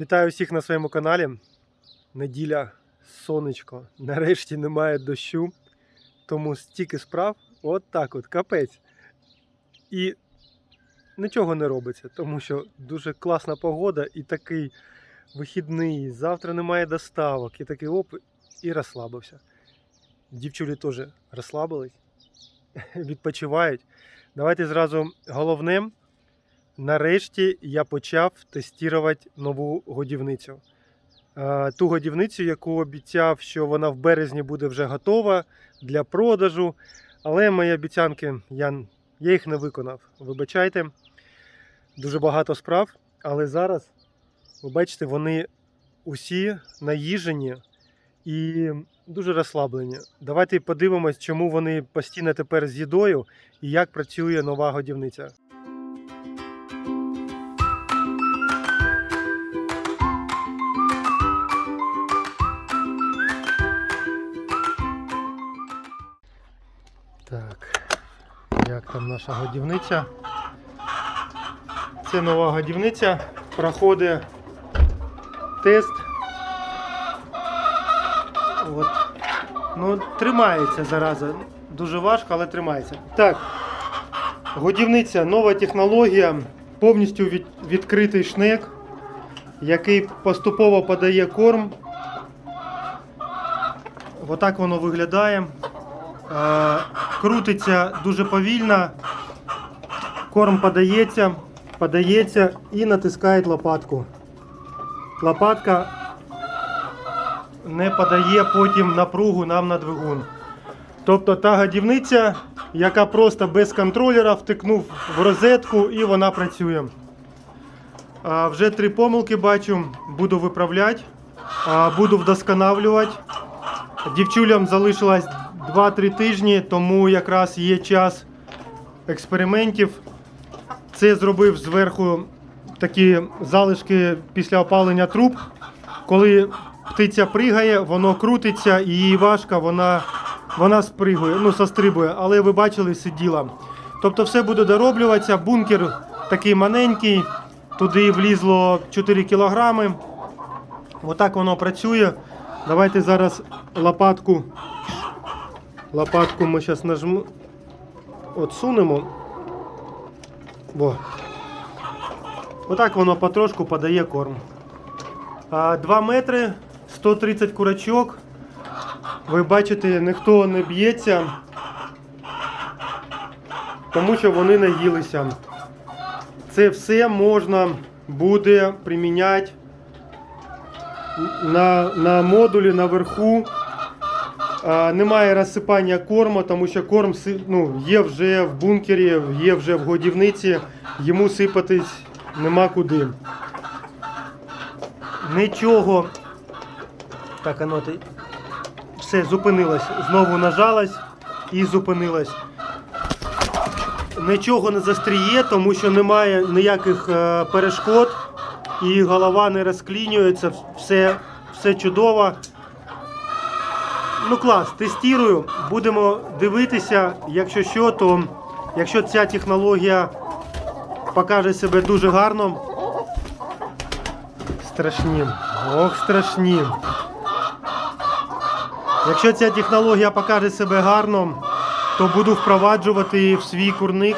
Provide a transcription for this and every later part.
Вітаю всіх на своєму каналі. Неділя, сонечко. Нарешті немає дощу, тому стільки справ, от так от, капець. І нічого не робиться, тому що дуже класна погода і такий вихідний. Завтра немає доставок, і такий оп, і розслабився. Дівчулі теж розслабились, відпочивають. Давайте зразу головним. Нарешті я почав тестувати нову годівницю. Е, Ту годівницю, яку обіцяв, що вона в березні буде вже готова для продажу. Але мої обіцянки я, я їх не виконав. Вибачайте, дуже багато справ. Але зараз, ви бачите, вони усі наїжені і дуже розслаблені. Давайте подивимось, чому вони постійно тепер з їдою і як працює нова годівниця. Там наша годівниця? Це нова годівниця. Проходить тест. От. Ну, тримається зараза. Дуже важко, але тримається. Так. Годівниця, нова технологія, повністю від, відкритий шнек, який поступово подає корм. Отак воно виглядає. Е, крутиться дуже повільно, корм подається, подається і натискає лопатку. Лопатка не подає потім напругу нам на двигун. Тобто та годівниця, яка просто без контролера втикнув в розетку і вона працює. А, вже три помилки бачу, буду виправляти, буду вдосконалювати. Дівчулям залишилось 2-3 тижні, тому якраз є час експериментів. Це зробив зверху такі залишки після опалення труб. Коли птиця пригає, воно крутиться і її важка, вона, вона спригує, ну, сострибує, але ви бачили, сиділа. Тобто все буде дороблюватися. Бункер такий маленький, туди влізло 4 кілограми. Отак воно працює. Давайте зараз лопатку. Лопатку ми зараз нажму. Отсунемо. Во. Отак воно потрошку подає корм. А, 2 метри, 130 курочок. Ви бачите, ніхто не б'ється, тому що вони наїлися. Це все можна буде приміняти на, на модулі наверху. Немає розсипання корму, тому що корм ну, є вже в бункері, є вже в годівниці, йому сипатись нема куди. Нічого. Так, оно ти. Все, зупинилось. Знову нажалась і зупинилась. Нічого не застріє, тому що немає ніяких е, перешкод і голова не розклінюється, все, все чудово. Ну клас, тестую. Будемо дивитися, якщо що, то якщо ця технологія покаже себе дуже гарно. Страшні. Ох, страшні. Якщо ця технологія покаже себе гарно, то буду впроваджувати в свій курник.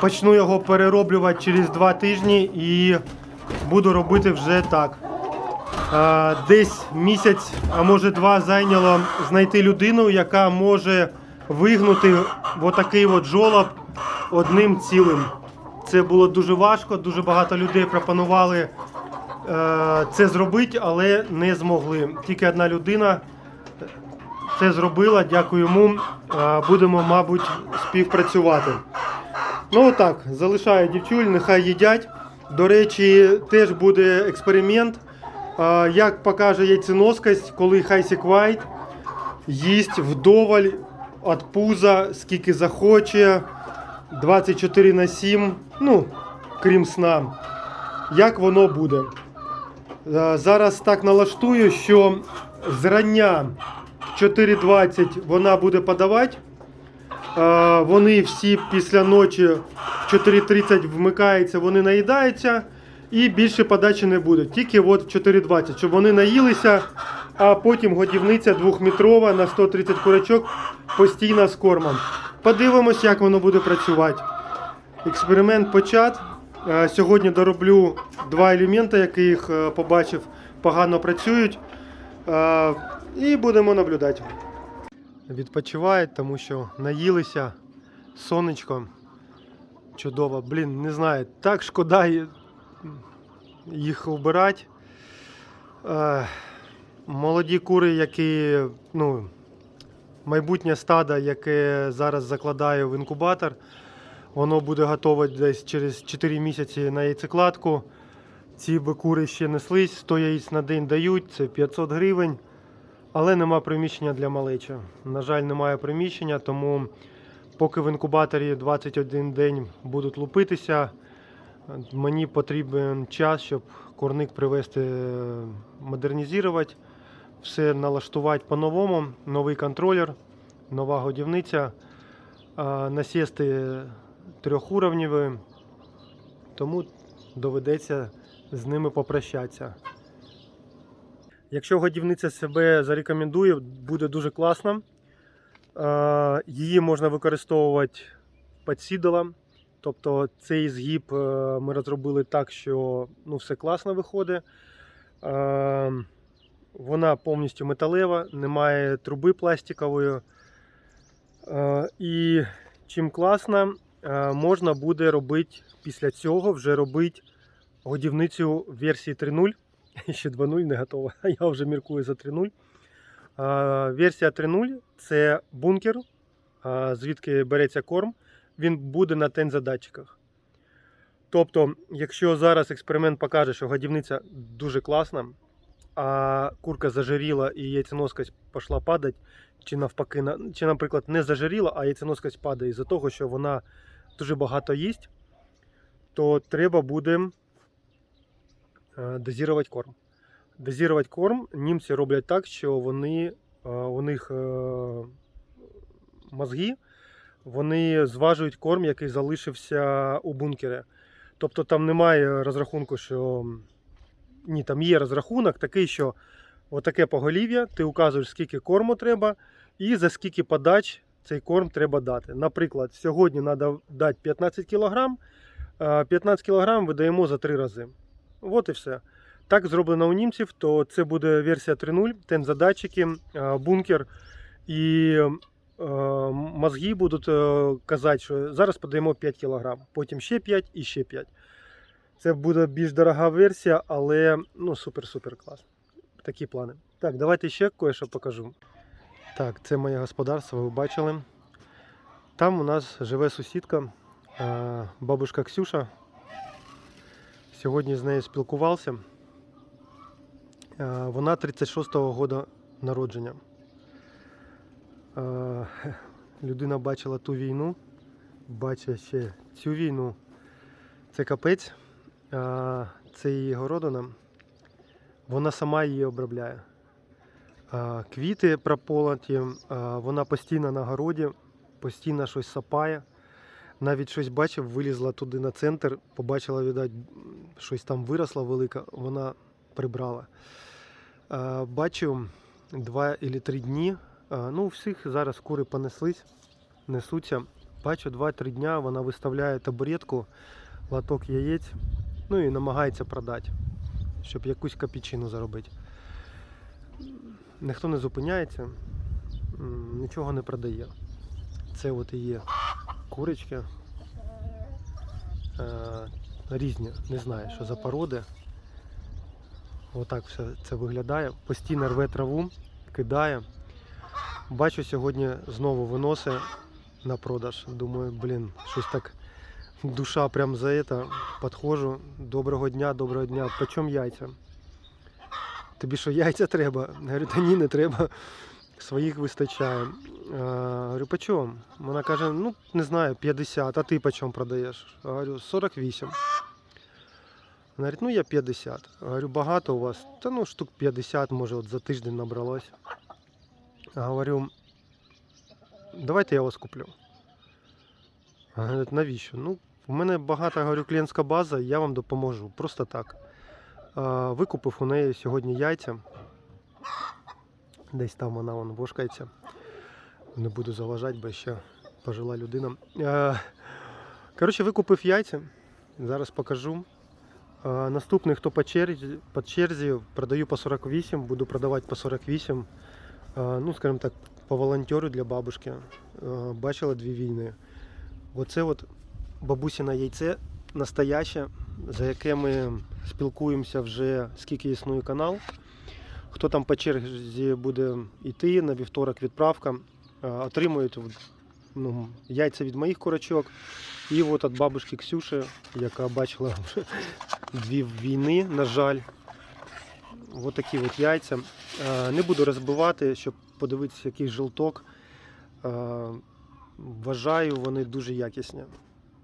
Почну його перероблювати через два тижні і буду робити вже так. Десь місяць, а може два зайняло знайти людину, яка може вигнути отакий от жолоб одним цілим. Це було дуже важко, дуже багато людей пропонували е, це зробити, але не змогли. Тільки одна людина це зробила. Дякую йому. Будемо, мабуть, співпрацювати. Ну так, залишаю дівчуль, нехай їдять. До речі, теж буде експеримент. Як покаже яйценоскость, коли Хайсік Вайт їсть вдоволь від пуза, скільки захоче, 24 на 7, ну, крім сна. Як воно буде? Зараз так налаштую, що зрання 4.20 вона буде подавати. Вони всі після ночі в 4.30 вмикаються, вони наїдаються. І більше подачі не буде. Тільки от 4,20, щоб вони наїлися, а потім годівниця двохметрова на 130 курочок постійно з кормом. Подивимось, як воно буде працювати. Експеримент почат. Е, Сьогодні дороблю два елементи, яких е, побачив, погано працюють. Е, І будемо наблюдати. Відпочивають, тому що наїлися сонечко. Чудово. Блін, не знаю, так шкода їх вбирати. Е, Молоді кури, які, ну, майбутнє стадо, яке зараз закладаю в інкубатор. Воно буде готове десь через 4 місяці на яйцекладку. Ці би кури ще неслись, 100 яєць на день дають, це 500 гривень. Але нема приміщення для малечі. На жаль, немає приміщення, тому поки в інкубаторі 21 день будуть лупитися, мені потрібен час, щоб курник привести, модернізувати, все налаштувати по-новому. Новий контролер, нова годівниця, насісти трьохуровневі, тому доведеться з ними попрощатися. Якщо годівниця себе зарекомендує, буде дуже класно. Її можна використовувати під сідалом. Тобто цей згіб е, ми розробили так, що ну, все класно виходить. Е, Вона повністю металева, немає труби пластикової. Е, І чим класно, е, можна буде робити після цього вже робити годівницю версії 3.0. Ще 2.0 не готова, я вже міркую за 3.0. А, Версія 3.0 це бункер, звідки береться корм. Він буде на тензодатчиках. Тобто, якщо зараз експеримент покаже, що годівниця дуже класна, а курка зажиріла і яйценоскость пішла падати, чи навпаки, чи, наприклад, не зажиріла, а яйценоскость падає із-за того, що вона дуже багато їсть, то треба буде е, дозувати корм. Дозувати корм німці роблять так, що вони, е, у них е, мозги вони зважують корм, який залишився у бункері. Тобто там немає розрахунку, що ні, там є розрахунок такий, що отаке поголів'я, ти указуєш, скільки корму треба, і за скільки подач цей корм треба дати. Наприклад, сьогодні треба дати 15 кг, 15 кг видаємо за 3 рази. От і все. Так зроблено у німців, то це буде версія 3.0, тензодатчики, е, бункер і мозги будуть е, казати, що зараз подаємо 5 кг, потім ще 5 і ще 5. Це буде більш дорога версія, але ну, супер-супер клас. Такі плани. Так, давайте ще кое-що покажу. Так, це моє господарство, ви бачили. Там у нас живе сусідка, е, бабушка Ксюша. Сьогодні з нею спілкувався. Е, Вона 36-го года народження. Е, Людина бачила ту війну, бачить ще цю війну. Це капець. Е, Це її городина. Вона сама її обробляє. Е, Квіти прополоті, вона постійно на городі, постійно щось сапає. Навіть щось бачив, вилізла туди на центр, побачила, видать, щось там виросло велике, вона прибрала. Бачу два або три дні. Е, Ну, у всіх зараз кури понеслись, несуться. Бачу, два-три дня вона виставляє табуретку, лоток яєць, ну і намагається продати, щоб якусь копійчину заробити. Ніхто не зупиняється, нічого не продає. Це от і є курочки. Е, різні, не знаю, що за породи. Отак все це виглядає. Постійно рве траву, кидає. Бачу, сьогодні знову виносить на продаж. Думаю, блін, щось так душа прям за це. Підходжу. Доброго дня, доброго дня. По чому яйця? Тобі що яйця треба? Говорю, та ні, не треба. Своїх вистачає. А, говорю, по? Вона каже, ну не знаю, 50, а ти по чому продаєш? Я Говорю, 48. Вона говорить, ну я 50. Я Говорю, багато у вас? Та ну штук 50, може, от за тиждень набралось. Говорю, давайте я вас куплю. Говорить, навіщо? Ну, У мене багата говорю, клієнтська база, я вам допоможу. Просто так. Викупив у неї сьогодні яйця. Десь там вона вон вошкається. Не буду заважати, бо ще пожила людина. Коротше, викупив яйця. Зараз покажу. Наступний, хто по черзі, по черзі, продаю по 48, буду продавати по 48. Ну, скажімо так, по волонтеру для бабушки. Бачила дві війни. Оце от бабусіне яйце настояще, за яке ми спілкуємося вже скільки існує канал. Хто там по черзі буде йти на вівторок відправка, отримують ну, яйця від моїх курочок. І от від бабушки Ксюші, яка бачила дві війни, на жаль. Ось такі от яйця. Е, Не буду розбивати, щоб подивитися, який жилток. Е, Вважаю, вони дуже якісні.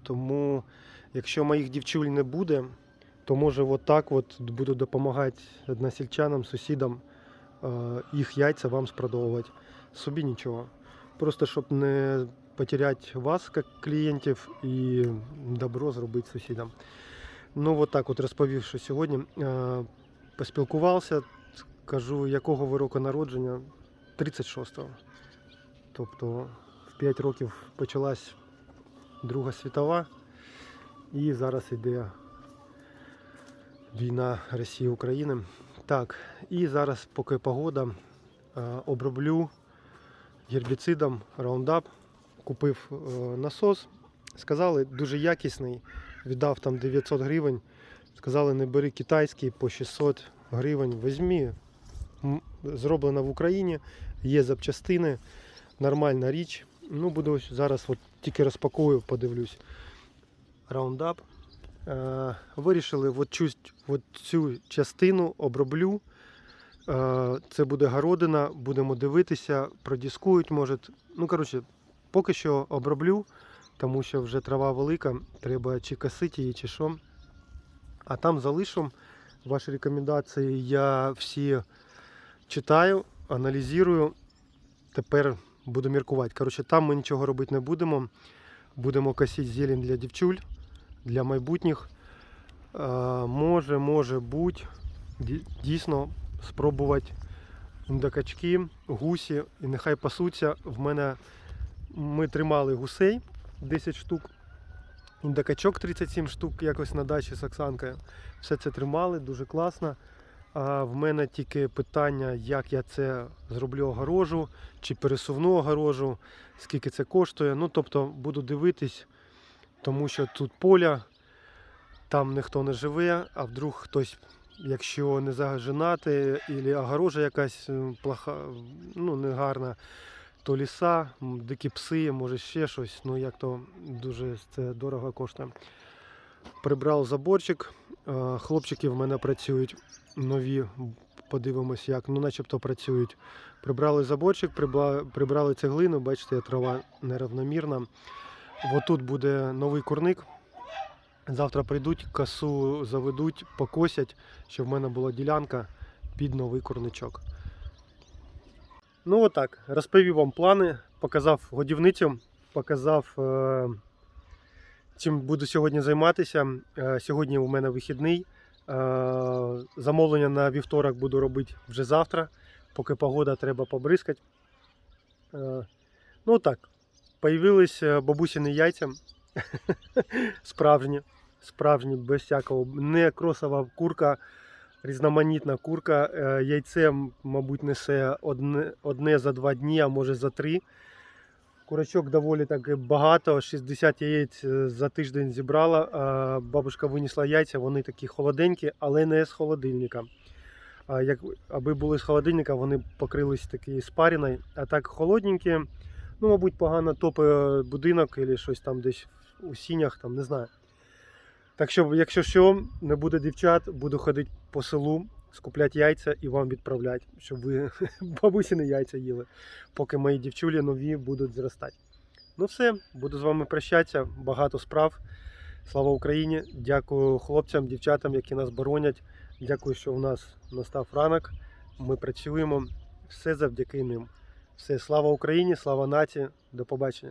Тому, якщо моїх дівчуль не буде, то може отак от буду допомагати односельчанам, сусідам е, їх яйця вам спродовувати. Собі нічого. Просто щоб не потеряти вас як клієнтів і добро зробити сусідам. Ну, от так от розповів, що сьогодні поспілкувався, кажу, якого ви року народження? 36-го. Тобто в 5 років почалась Друга світова і зараз йде війна Росії України. Так, і зараз, поки погода, е, оброблю гербіцидом Roundup. Купив е, насос. Сказали, дуже якісний. Віддав там 900 гривень. Сказали, не бери китайський по 600 гривень. Візьмі. М, Зроблено в Україні, є запчастини, нормальна річ. Ну, буду зараз от тільки розпакую, подивлюсь. Roundup. Е, вирішили от цю, от цю частину оброблю. Е, це буде городина, будемо дивитися, продіскують, може. Ну, коротше, поки що оброблю, тому що вже трава велика, треба чи косити її, чи що. А там залишу ваші рекомендації. Я всі читаю, аналізую. Тепер буду міркувати. Коротше, там ми нічого робити не будемо. Будемо косити зелень для дівчуль, для майбутніх. Е, може, може бути, дійсно спробувати індокачки, гусі, і нехай пасуться. В мене ми тримали гусей 10 штук, індокачок 37 штук якось на дачі з Оксанкою. Все це тримали, дуже класно. А в мене тільки питання, як я це зроблю огорожу, чи пересувну огорожу, скільки це коштує. Ну, тобто буду дивитись, тому що тут поля, там ніхто не живе, а вдруг хтось, якщо не зажинати, або огорожа якась плоха, ну, негарна, то ліса, дикі пси, може ще щось, ну як то дуже це дорого коштує. Прибрав заборчик, хлопчики в мене працюють нові, подивимось як, ну начебто працюють. Прибрали заборчик, прибрали цеглину, бачите, трава неравномірна. Отут буде новий курник. Завтра прийдуть, косу заведуть, покосять, щоб в мене була ділянка під новий курничок. Ну отак, розповів вам плани, показав годівницю, показав, е, чим буду сьогодні займатися. Е, сьогодні у мене вихідний. Е, Замовлення на вівторок буду робити вже завтра, поки погода треба побризкати. Е, Ну так, появились бабусіни яйця. Справжні, справжні, без всякого. Не кросова курка, різноманітна курка. Е, Яйце, мабуть, несе одне, одне за два дні, а може за три. Курочок доволі так багато, 60 яєць е, за тиждень зібрала. А Бабушка винесла яйця, вони такі холоденькі, але не з холодильника. Як, аби були з холодильника, вони покрились такі спаріною, а так холодненькі. Ну, мабуть, погано топить будинок або щось там десь у сінях, там, не знаю. Так що, якщо що, не буде дівчат, буду ходити по селу, скупляти яйця і вам відправляти, щоб ви бабусіни яйця їли, поки мої дівчулі нові будуть зростати. Ну все, буду з вами прощатися. Багато справ. Слава Україні! Дякую хлопцям, дівчатам, які нас боронять. Дякую, що у нас настав ранок. Ми працюємо. Все завдяки ним. Все, слава Україні, слава нації. До побачення.